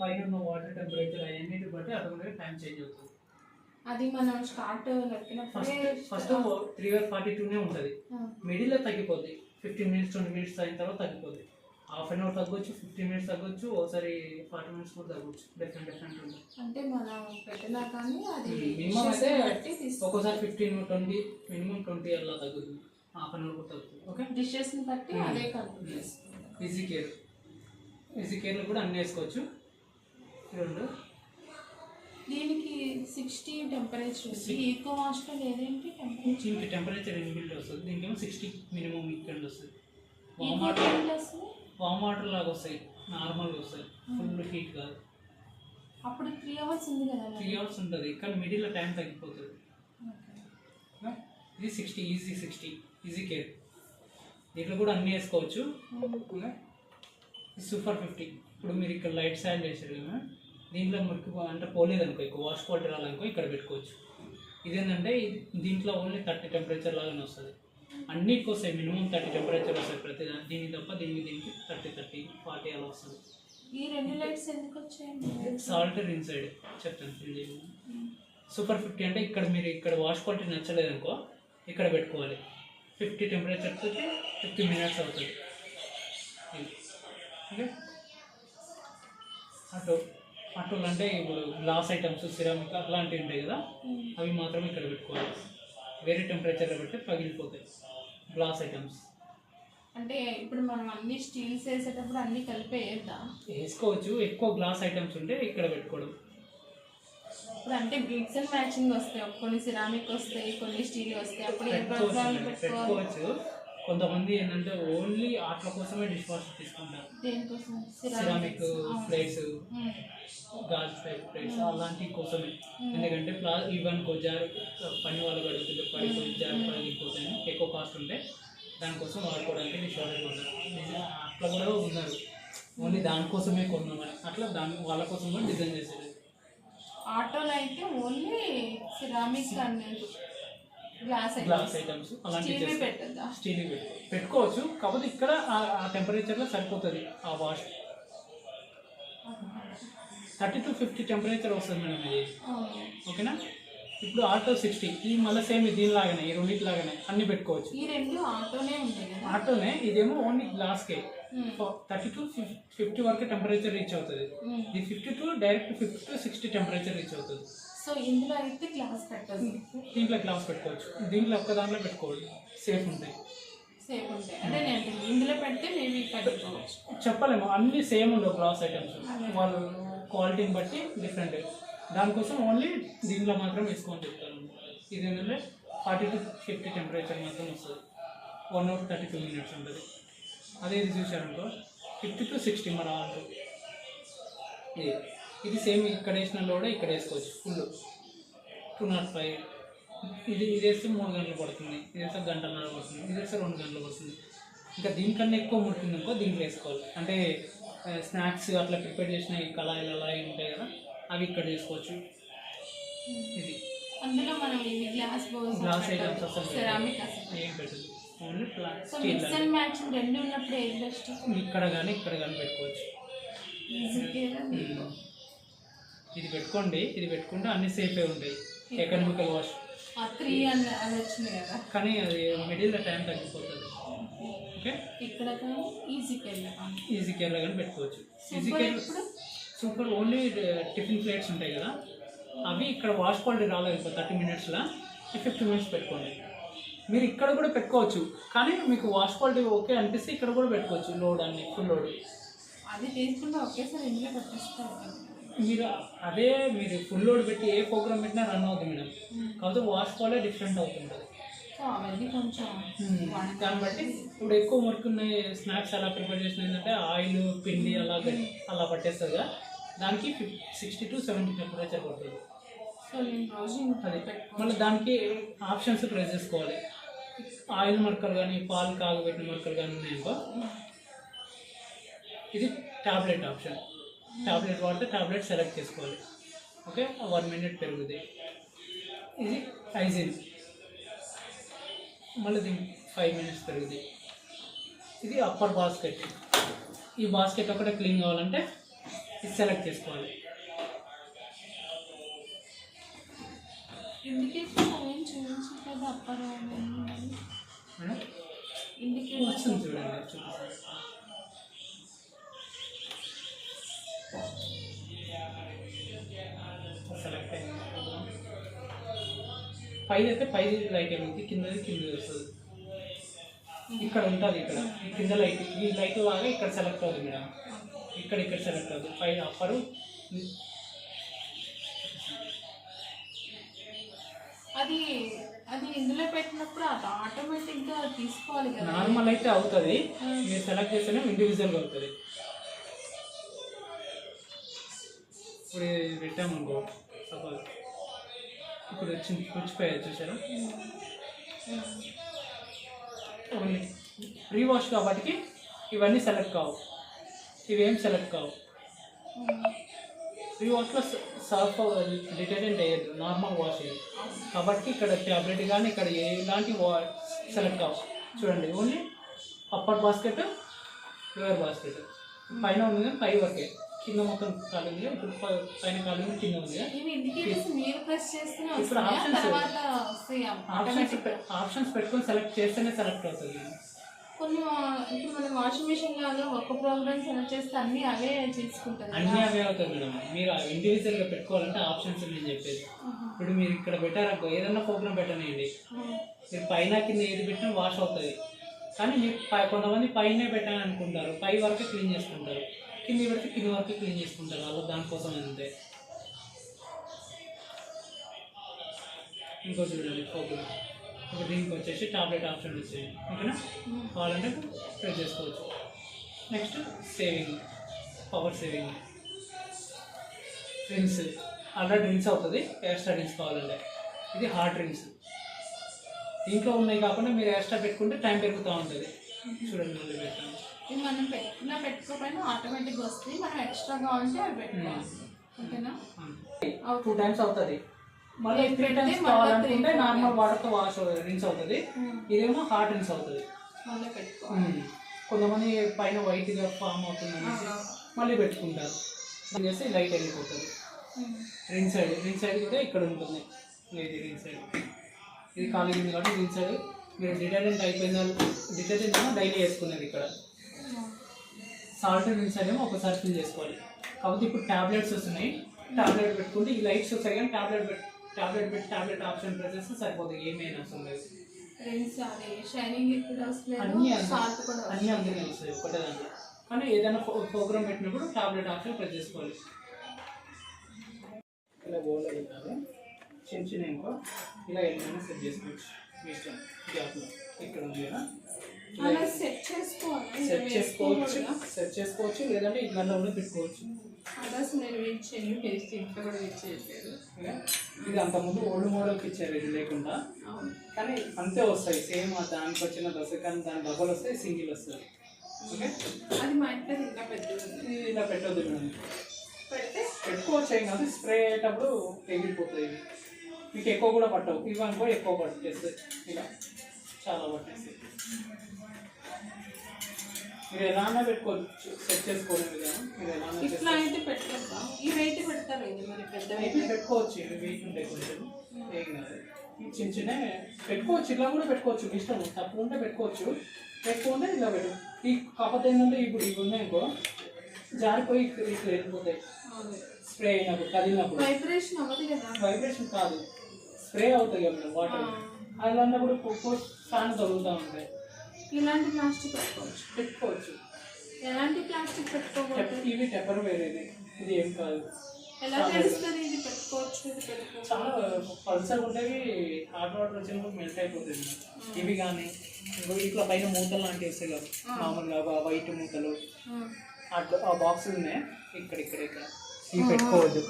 పైన ఉన్న water temperature అవన్నిటి బట్టి ఆటోమేటిక్గా టైం చేంజ్ అవుతుంది. అది మనం start first first three hour forty టూనే ఉంటుంది. మిడిల్లో తగ్గిపోద్ది. ఫిఫ్టీన్ మినిట్స్ ట్వంటీ మినిట్స్ అయిన తర్వాత తగ్గిపోద్ది. హాఫ్ అన్ అవర్ తగ్గొచ్చు ఫిఫ్టీన్ మినిట్స్ తగ్గొచ్చు ఒకసారి ఫార్టీ మినిట్స్ కూడా తగ్గొచ్చు. డిఫరెంట్ డిఫరెంట్ ఉంటుంది. అంటే మనం పెట్టినా కానీ అది మినిమం dishes అయితే ఒక్కోసారి ఫిఫ్టీన్ ట్వంటీ మినిమం ట్వంటీ అలా తగ్గుతుంది హాఫ్ అన్ అవర్ కూడా తగ్గుతుంది ఓకే డిషెస్ని బట్టి Hmm. అదే కంట్రోల్ ఈజీ కేర్ ఈజీ కేర్లో కూడా అన్నీ వేసుకోవచ్చు. రెండు దీనికి సిక్స్టీ టెంపరేచర్ ఉంది. ఈకో వాష్లో లేదేంటి టెంపరేచర్ దీనికి టెంపరేచర్ ఇన్బిల్ట్ వస్తుంది. దీనికేమో సిక్స్టీ మినిమం ఇక్కడ వస్తుంది. వామ్ వాటర్ వస్తుంది? వామ్ వాటర్ లాగా వస్తాయి. నార్మల్గా వస్తాయి. ఫుల్ హీట్ కాదు. అప్పుడు త్రీ అవర్స్ ఉంది కదా త్రీ అవర్స్ ఉంటుంది. కానీ మిడిల్లో టైం తగ్గిపోతుంది. ఇది sixty easy sixty easy care దీంట్లో కూడా అన్నీ వేసుకోవచ్చు. సూపర్ ఫిఫ్టీ ఇప్పుడు మీరు ఇక్కడ లైట్ సాయిల్ చేశారు కదా. దీంట్లో మురికి పో- అంటే పోలేదు అనుకో ఎక్కువ వాష్ క్వాలిటీ రాలనుకో ఇక్కడ పెట్టుకోవచ్చు. ఇదేంటంటే ఇది- దీంట్లో ఓన్లీ థర్టీ టెంపరేచర్ లాగానే వస్తుంది. అన్నిటికి వస్తాయి మినిమం థర్టీ టెంపరేచర్ వస్తాయి ప్రతి దీనికి తప్ప దీనికి దీనికి థర్టీ థర్టీ ఫార్టీ అలా వస్తుంది. ఈ రెండు లైట్స్ ఎందుకు వచ్చాయండి? ఇన్సైడ్ చెప్తాను సూపర్ ఫిఫ్టీ అంటే ఇక్కడ మీరు ఇక్కడ వాష్ క్వాలిటీ నచ్చలేదు అనుకో ఇక్కడ పెట్టుకోవాలి. ఫిఫ్టీ టెంపరేచర్ తోటి ఫిఫ్టీ మినిట్స్ అవుతుంది. ఓకే అటు అటులు అంటే ఇప్పుడు గ్లాస్ ఐటమ్స్ సిరామిక్ అట్లాంటివి ఉంటాయి కదా అవి మాత్రమే ఇక్కడ పెట్టుకోవాలి. వేరే టెంపరేచర్లో పెడితే పగిలిపోతాయి గ్లాస్ ఐటమ్స్. అంటే ఇప్పుడు మనం అన్ని స్టీల్స్ వేసేటప్పుడు అన్ని కలిపి వేయద్దా వేసుకోవచ్చు ఎక్కువ గ్లాస్ ఐటమ్స్ ఉంటే ఇక్కడ పెట్టుకోవడం. ఇప్పుడు అంటే మిక్స్ అండ్ మ్యాచింగ్ వస్తాయి కొన్ని సిరామిక్ వస్తాయి కొన్ని స్టీల్ వస్తాయి అప్పుడు ఏ పెట్టుకోవచ్చు. కొంతమంది ఏంటంటే ఓన్లీ ఆటల కోసమే డిష్ వాషర్ తీసుకుంటారు సిరామిక్ ప్లేట్స్. గాజు ప్లేట్స్ అలాంటి కోసమే. ఎందుకంటే ప్లా ఈవెన్ జారు పని వాళ్ళు గడుపుతుంటే పడిపోయి జారు పడిపోతాయి ఎక్కువ కాస్ట్ ఉంటే దానికోసం వాడుకోవడానికి డిష్ వాషర్ కొన్నారు అట్లా కూడా ఉన్నారు. ఓన్లీ దానికోసమే కొన్నామని అట్లా దాని వాళ్ళ కోసం కూడా డిజైన్ చేసేది. ఆటోలో అయితే only ceramic and glass glass items అలాంటివి స్టీల్ పెట్టుకోవచ్చు. కాకపోతే ఇక్కడ ఆ- టెంపరేచర్లో సరిపోతుంది ఆ wash thirty to fifty temperature వస్తుంది మేడం ఇది. ఓకేనా? ఇప్పుడు ఆటో సిక్స్టీ. ఇది మళ్ళీ సేమ్ దీనిలాగానే ఈ రెండింటి లాగానే అన్ని పెట్టుకోవచ్చు. ఈ రెండు ఆటోనే ఆటోనే ఇదేమో ఓన్లీ గ్లాస్కే ఉమ్. థర్టీ టు ఫిఫ్టీ వరకు టెంపరేచర్ రీచ్ అవుతుంది. ఇది fifty to direct fifty to sixty temperature reach అవుతుంది. సో ఇందులో అయితే గ్లాస్ పెట్టదు దీంట్లో గ్లాస్ పెట్టుకోవచ్చు. దీంట్లో ఒక్క దాంట్లో పెట్టుకోవచ్చు సేఫ్ ఉంటాయి. సేఫ్ ఉంటాయి. అంటే నేను ఇందులో పెడితే మేబీ పెట్టుకోవచ్చు. చెప్పలేము. అన్ని సేమ్ ఉండవు గ్లాస్ ఐటమ్స్. వాళ్ళు క్వాలిటీని బట్టి డిఫరెంట్. దానికోసం ఓన్లీ దీనిలో మాత్రం వేసుకోమని చెప్తాను. ఇది ఏంటంటే ఫార్టీ టు ఫిఫ్టీ టెంపరేచర్ మాత్రం వస్తుంది. One hour thirty two minutes ఉంటుంది. అదే ఇది చూసారనుకో ఫిఫ్టీ టు సిక్స్టీ మన అంటూ ఇది సేమ్ ఇక్కడ వేసిన కూడా ఇక్కడ వేసుకోవచ్చు ఫుల్ టూ నాట్ ఫైవ్ ఇది ఇది వేస్తే మూడు గంటలు పడుతుంది. ఇది వేస్తే గంటన్నర పడుతుంది. ఇది వేస్తే రెండు గంటలు పడుతుంది. ఇంకా దీనికన్నా ఎక్కువ ముడుతుంది అనుకో దీంట్లో వేసుకోవాలి అంటే స్నాక్స్ అట్లా ప్రిపేర్ చేసిన ఈ కళాయిలు అలా ఉంటాయి కదా అవి ఇక్కడ చేసుకోవచ్చు ఇది. అందులో మనం ఇవి గ్లాస్ బౌల్స్ గ్లాస్ ఐటమ్స్ అసలు సెరామిక్ అసలు. ఏం పెట్టదు. ఓన్లీ మిక్స్ అండ్ రెండు ఉన్నప్పుడు బెస్ట్ ఇక్కడ కానీ ఇక్కడ కానీ పెట్టుకోవచ్చు. ఈజీ. ఇది పెట్టుకోండి ఇది పెట్టుకుంటే అన్ని సేఫే ఉంటాయి. Economical wash. ఆ త్రీ అని అది వచ్చింది కదా. కానీ అది మిడిల్ టైం తగ్గిపోతుంది. ఓకే ఇక్కడ ఈజీకి వెళ్ళాం ఈజీ కేర్లో కానీ పెట్టుకోవచ్చు. ఈజీ సూపర్ కేర్ ఇప్పుడు సూపర్ ఓన్లీ టిఫిన్ ప్లేట్స్ ఉంటాయి కదా. అవి ఇక్కడ వాష్ క్వాలిటీ రాలేదు ఇప్పుడు థర్టీ మినిట్స్లో ఫిఫ్టీ మినిట్స్ పెట్టుకోండి. మీరు ఇక్కడ కూడా పెట్టుకోవచ్చు. కానీ మీకు వాష్ క్వాలిటీ ఓకే అనిపిస్తే ఇక్కడ కూడా పెట్టుకోవచ్చు లోడ్ అన్ని ఫుల్ లోడ్ అది తీసుకుంటే ఒకేసారి ఇందులో పెట్టేస్తారు? మీరు అదే మీరు ఫుల్ లోడ్ పెట్టి ఏ ప్రోగ్రామ్ పెట్టినా రన్ అవుతుంది మేడం కాకపోతే వాష్ క్వాలిటీ డిఫరెంట్ అవుతుంటుంది. సో అవన్నీ కొంచెం దాన్ని బట్టి ఇప్పుడు ఎక్కువ మురుకున్న స్నాక్స్ అలా ప్రిపేర్ చేసిన ఏంటంటే ఆయిల్ పిండి అలా అలా పట్టేస్తుంది కదా. దానికి సిక్స్టీ టు సెవెంటీ టెంపరేచర్ పడుతుంది. సో రోజు మళ్ళీ దానికి ఆప్షన్స్ ప్రెస్ చేసుకోవాలి. ఆయిల్ మరకలు కానీ పాలు కాగబెట్టిన మరకలు కానీ ఉన్నాయనుకో. ఇది టాబ్లెట్ ఆప్షన్ టాబ్లెట్ వాడితే టాబ్లెట్ సెలెక్ట్ చేసుకోవాలి. ఓకే వన్ మినిట్ పెరుగుతుంది ఇది హైజిన్ మళ్ళీ దీనికి ఫైవ్ మినిట్స్ పెరుగుతుంది ఇది అప్పర్ బాస్కెట్ ఈ బాస్కెట్ ఒకటే క్లీన్ కావాలంటే ఇది సెలెక్ట్ చేసుకోవాలి. వస్తుంది. చూడండి చూపిస్తాను. పైది అయితే పైది లైట్ ఏమింది కిందది కింద వస్తుంది. ఇక్కడ ఉంటుంది ఇక్కడ ఈ కింద లైట్ ఈ లైట్ లాగా ఇక్కడ సెలెక్ట్ అవుతుంది మేడం. ఇక్కడ ఇక్కడ సెలెక్ట్ అవుతుంది. పైన అప్పరు అది అది ఇందులో పెట్టినప్పుడు అది ఆటోమేటిక్గా తీసుకోవాలి కదా. నార్మల్ అయితే అవుతుంది. మీరు సెలెక్ట్ చేస్తేనే ఇండివిజువల్గా అవుతుంది. ఇప్పుడు పెట్టామనుకో సపోజ్ ఇప్పుడు వచ్చింది పుచ్చిపోయారు చూసారా? ఓన్లీ కాబట్టి ఇవన్నీ సెలెక్ట్ కావు. ఇవేం సెలెక్ట్ కావు. ప్రీ వాష్లో సర్ఫ్ డిటర్జెంట్ వేయద్దు నార్మల్ వాష్ వేయదు కాబట్టి ఇక్కడ ట్యాబ్లెట్ కానీ ఇక్కడ ఎలాంటి వా సెలెక్ట్ కావు. చూడండి only upper basket lower basket పైన ఉంది కానీ పై వరకే. కింద మొత్తం ఖాళీ ఉంది ఇప్పుడు పైన ఖాళీ ఉంది. కింద ఉంది ఇప్పుడు ఆప్షన్స్ ఆప్షన్స్ పెట్టుకొని సెలెక్ట్ చేస్తేనే సెలెక్ట్ అవుతుంది. కొన్ని ఇప్పుడు మనం వాషింగ్ మిషన్ లాగా ఒక ప్రోగ్రామ్ సెలెక్ట్ చేస్తే అన్ని అవే తీసుకుంటుంది అన్నీ అవే అవుతాయి మేడం. మీరు ఇండివిజువల్గా పెట్టుకోవాలంటే ఆప్షన్స్ నేను చెప్పేది. ఇప్పుడు మీరు ఇక్కడ పెట్టారనుకో ఏదన్నా ప్రోగ్రామ్ పెట్టనేయండి. మీరు పైన కింద ఏది పెట్టినా వాష్ అవుతుంది కానీ మీరు కొంతమంది పైనే పెట్టాలని అనుకుంటారు పై వరకు క్లీన్ చేసుకుంటారు. కింద పెడితే కింద వరకు క్లీన్ చేసుకుంటారు వాళ్ళు దానికోసం అంతే. ఇంకో చూడండి ప్రోగ్రామ్ ఒక డ్రింక్ వచ్చేసి టాబ్లెట్ ఆప్షన్ వచ్చేది. ఓకేనా? కావాలంటే స్ప్రే చేసుకోవచ్చు. Next saving power saving drinks already drinks అవుతుంది. ఎక్స్ట్రా డ్రింక్స్ కావాలంటే. ఇది హార్డ్ డ్రింక్స్ ఇంట్లో ఉన్నాయి కాకుండా మీరు ఎక్స్ట్రా పెట్టుకుంటే టైం పెరుగుతూ ఉంటుంది. చూడండి మళ్ళీ పెట్టాను ఇది మనం పెట్టినా పెట్టుకోకపోయినా ఆటోమేటిక్గా వస్తుంది మనం ఎక్స్ట్రా కావాలంటే అవి పెట్టుకోవాలి. ఓకేనా? టూ టైమ్స్ అవుతుంది. మళ్ళీ త్రీ టైమ్స్ కావాలనుకుంటే నార్మల్ వాటర్తో వాష్ రిన్స్ అవుతుంది. ఇదేమో హార్డ్ రిన్స్ అవుతుంది. మళ్ళీ పెట్టుకోవాలి. ఉమ్. కొంతమంది పైన వైట్గా ఫామ్ అవుతుంది అనేసి మళ్ళీ పెట్టుకుంటారు. చేస్తే లైట్ వెళ్ళిపోతుంది. రిన్ సైడ్ రిన్ సైడ్ అయితే ఇక్కడ ఉంటుంది. ఇది రిన్ సైడ్ ఇది ఖాళీ ఉంది కాబట్టి రిన్ సైడ్ మీరు డిటర్జెంట్ అయిపోయిన డిటర్జెంట్ డైలీ వేసుకునేది ఇక్కడ. సాల్ట్ రిన్ సైడ్ ఏమో ఒకసారి ఫిల్ చేసుకోవాలి. కాబట్టి ఇప్పుడు ట్యాబ్లెట్స్ వస్తున్నాయి. టాబ్లెట్ పెట్టుకుంటే ఈ లైట్స్ వస్తాయి కానీ టాబ్లెట్ పెట్టి టాబ్లెట్ పెట్టి టాబ్లెట్ ఆప్షన్ ప్రెస్ చేస్తే సరిపోతుంది ఏమైనా అవసరం లేదు. అన్నీ అందుకే వస్తాయి ఒకటే దాంట్లో. కానీ ఏదైనా ప్రోగ్రామ్ పెట్టినప్పుడు టాబ్లెట్ ఆప్షన్ ప్రెస్ చేసుకోవాలి. ఇలా బోల్ అయినారు చిన్న చిన్న ఇంకో ఇలా ఏమైనా సెట్ చేసుకోవచ్చు. మీ ఇష్టం. గ్యాప్లో ఇక్కడ ఉంది కదా. సెట్ చేసుకోవచ్చు సెట్ చేసుకోవచ్చు లేదంటే ఇట్లా కూడా పెట్టుకోవచ్చు. అదర్స్ నేను వెయిట్ మీరు ఇంట్లో కూడా వెయిట్ చేయట్లేదు? ఇది అంత ముందు ఓల్డ్ మోడల్కి ఇచ్చారు ఇది లేకుండా. కానీ అంతే వస్తాయి సేమ్ దానికి వచ్చిన దశ కానీ దాని డబల్ వస్తాయి సింగిల్ వస్తుంది. ఓకే? అది మా ఇంట్లో ఇంకా ఇది ఇలా పెట్టొద్దు మేడం. పెడితే? పెట్టుకోవచ్చు ఏం కాదు స్ప్రే అయ్యేటప్పుడు ఎగిరిపోతాయి మీకు ఎక్కువ కూడా పట్టవు. ఇవి అనుకో ఎక్కువ పట్టేస్తాయి. ఇలా. చాలా పట్టేస్తాయి. మీరు ఎలా అన్నా పెట్టుకోవచ్చు. సెట్ చేసుకోవడం విధానం మీరు ఎలా అన్నా ఇట్లా అయితే పెట్టద్దా? ఈ వెయిట్ పెడతారు ఇది మరి పెద్ద ఇవి వెయిట్ పెట్టుకోవచ్చు. ఇవి వెయిట్ ఉంటాయి కొంచెం. ఏం కాదు. ఇవి చిన్న చిన్న పెట్టుకోవచ్చు. ఇలా కూడా పెట్టుకోవచ్చు. మీ ఇష్టం. తక్కువ ఉంటే పెట్టుకోవచ్చు. ఎక్కువ ఉంటే ఇలా పెట్టు. ఈ కాకపోతే ఏంటంటే ఇప్పుడు ఇవి ఉన్నాయనుకో జారిపోయి ఇక్కడ ఇక్కడ వెళ్ళిపోతాయి. స్ప్రే అయినప్పుడు కదిలినప్పుడు. వైబ్రేషన్ అవ్వదు కదా. వైబ్రేషన్ కాదు. స్ప్రే అవుతాయి కదా వాటర్. అలా అన్నప్పుడు ఫ్యాన్ తగులుతూ ఉంటాయి. ఇలాంటి ప్లాస్టిక్ పెట్టుకోవచ్చు. పెట్టుకోవచ్చు. ఎలాంటి ప్లాస్టిక్ టెప్- ఇవి టెప్పర్ వేరేది. ఇది ఏం కాదు. ఎలా తెలుస్తుంది ఇది పెట్టుకోవచ్చు ఇది పెట్టుకోవచ్చు చాలా పల్సర్ ఉంటాయి హాట్ వాటర్ వచ్చినప్పుడు మెల్ట్ అయిపోతుంది ఇవి కానీ ఇట్లా పైన మూతలు లాంటివి వస్తాయి కదా మామూలుగా వైట్ మూతలు. అట్లా ఆ బాక్సులు ఉన్నాయి. ఇక్కడ ఇక్కడ ఇక్కడ. ఇవి పెట్టుకోవద్దు.